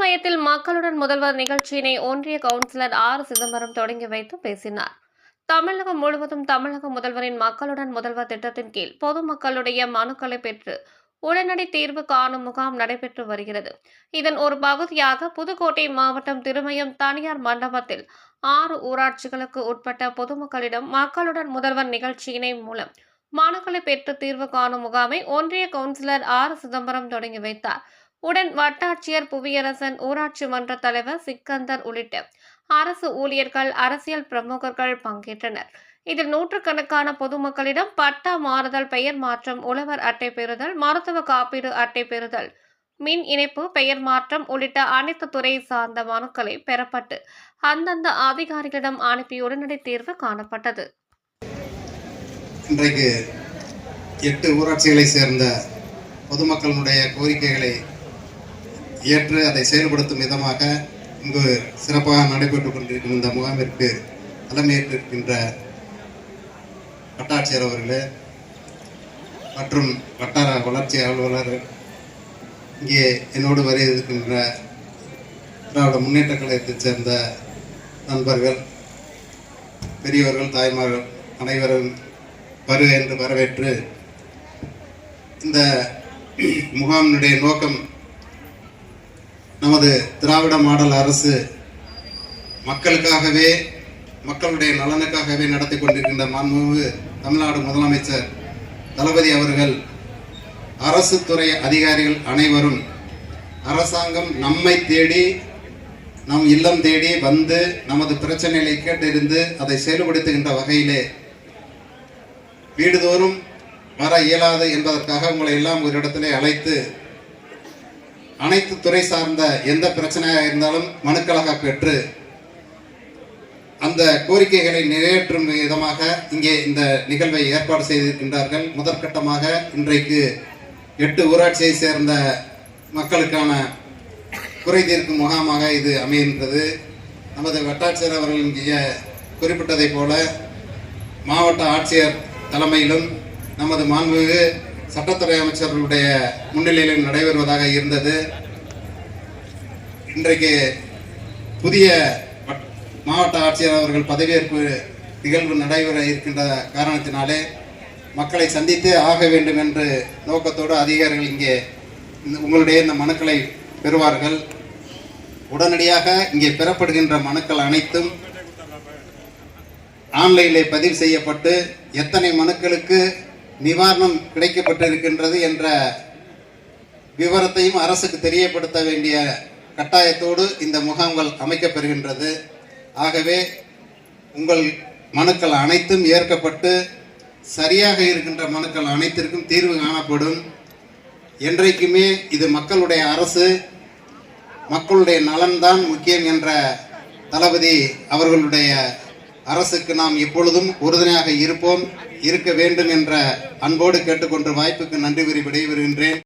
மையத்தில் மக்களுடன் முதல்வர் நிகழ்ச்சியினை ஒன்றிய கவுன்சிலர் ஆர். சிதம்பரம் தொடங்கி வைத்து பேசினார். தமிழகம் முழுவதும் தமிழக முதல்வரின் மக்களுடன் முதல்வர் திட்டத்தின் கீழ் பொதுமக்களுடைய மனுக்களை பெற்று உடனடி தீர்வு காணும் முகாம் நடைபெற்று வருகிறது. இதன் ஒரு பகுதியாக புதுக்கோட்டை மாவட்டம் திருமயம் தனியார் மண்டபத்தில் ஆறு ஊராட்சிகளுக்கு உட்பட்ட பொதுமக்களிடம் மக்களுடன் முதல்வர் நிகழ்ச்சியினை மூலம் மனுக்களை பெற்று தீர்வு காணும் முகாமை ஒன்றிய கவுன்சிலர் ஆர். சிதம்பரம் தொடங்கி வைத்தார். உடன் வட்டாட்சியர் புவியரசன் ஊராட்சி மன்ற தலைவர் சிக்கந்தர் உள்ளிட்ட அரசு ஊழியர்கள் அரசியல் பிரமுகர்கள் பங்கேற்றனர். இதில் நூற்றுக்கணக்கான பொதுமக்களிடம் பட்டா மாறுதல் பெயர் மாற்றம் உழவர் அட்டை பெறுதல் மருத்துவ காப்பீடு அட்டை பெறுதல் மின் இணைப்பு பெயர் மாற்றம் உள்ளிட்ட அனைத்து துறை சார்ந்த மனுக்களை பெறப்பட்டு அந்தந்த அதிகாரிகளிடம் அனுப்பி உடனடி தீர்வு காணப்பட்டது. இன்றைக்கு எட்டு ஊராட்சிகளை சேர்ந்த பொதுமக்களுடைய கோரிக்கைகளை ஏற்று அதை செயல்படுத்தும் விதமாக இங்கு சிறப்பாக நடைபெற்றுக் கொண்டிருக்கும் இந்த முகாமிற்கு தலைமையேற்றிருக்கின்ற வட்டாட்சியர் அவர்களே மற்றும் வட்டார வளர்ச்சி அலுவலர் இங்கே என்னோடு வரை இருக்கின்ற திராவிட முன்னேற்ற கழகத்தைச் சேர்ந்த நண்பர்கள் பெரியவர்கள் தாய்மார்கள் அனைவரும் வருக என்று வரவேற்று இந்த முகாமினுடைய நோக்கம் நமது திராவிட மாடல் அரசு மக்களுக்காகவே மக்களுடைய நலனுக்காகவே நடத்தி கொண்டிருக்கின்ற மாண்புமிகு தமிழ்நாடு முதலமைச்சர் தளபதி அவர்கள் அரசு துறை அதிகாரிகள் அனைவரும் அரசாங்கம் நம்மை தேடி நம் இல்லம் தேடி வந்து நமது பிரச்சனைகளை கேட்டிருந்து அதை செயல்படுத்துகின்ற வகையிலே வீடுதோறும் வர இயலாது என்பதற்காக உங்களை எல்லாம் ஒரு இடத்திலே அழைத்து அனைத்து துறை சார்ந்த எந்த பிரச்சனையாக இருந்தாலும் மனுக்களாக பெற்று அந்த கோரிக்கைகளை நிறைவேற்றும் விதமாக இங்கே இந்த நிகழ்வை ஏற்பாடு செய்திருக்கின்றார்கள். முதற்கட்டமாக இன்றைக்கு எட்டு ஊராட்சியை சேர்ந்த மக்களுக்கான குறை தீர்க்கும் முகாமாக இது அமைகின்றது. நமது வட்டாட்சியர் அவர்கள் இங்கே குறிப்பிட்டதைப் போல மாவட்ட ஆட்சியர் தலைமையிலும் நமது மாண்புமிகு சட்டத்துறை அமைச்சர்களுடைய முன்னிலையில் நடைபெறுவதாக இருந்தது. இன்றைக்கு புதிய மாவட்ட ஆட்சியர் அவர்கள் பதவியேற்பு நிகழ்வு நடைபெற இருக்கின்ற காரணத்தினாலே மக்களை சந்தித்து ஆக வேண்டும் என்ற நோக்கத்தோடு அதிகாரிகள் இங்கே இந்த- உங்களுடைய இந்த மனுக்களை பெறுவார்கள். உடனடியாக இங்கே பெறப்படுகின்ற மனுக்கள் அனைத்தும் ஆன்லைனில் பதிவு செய்யப்பட்டு எத்தனை மனுக்களுக்கு நிவாரணம் கிடைக்கப்பட்டிருக்கின்றது என்ற விவரத்தையும் அரசுக்கு தெரியப்படுத்த வேண்டிய கட்டாயத்தோடு இந்த முகாம்கள் அமைக்கப்பெறுகின்றது. ஆகவே உங்கள் மனுக்கள் அனைத்தும் ஏற்கப்பட்டு சரியாக இருக்கின்ற மனுக்கள் அனைத்திற்கும் தீர்வு காணப்படும். என்றைக்குமே இது மக்களுடைய அரசு மக்களுடைய நலன்தான் முக்கியம் என்ற தளபதி அவர்களுடைய அரசுக்கு நாம் எப்பொழுதும் உறுதுணையாக இருப்போம். இருக்க வேண்டும் என்ற அன்போடு கேட்டுக்கொண்ட வாய்ப்புக்கு நன்றி கூறி விடைபெறுகின்றேன்.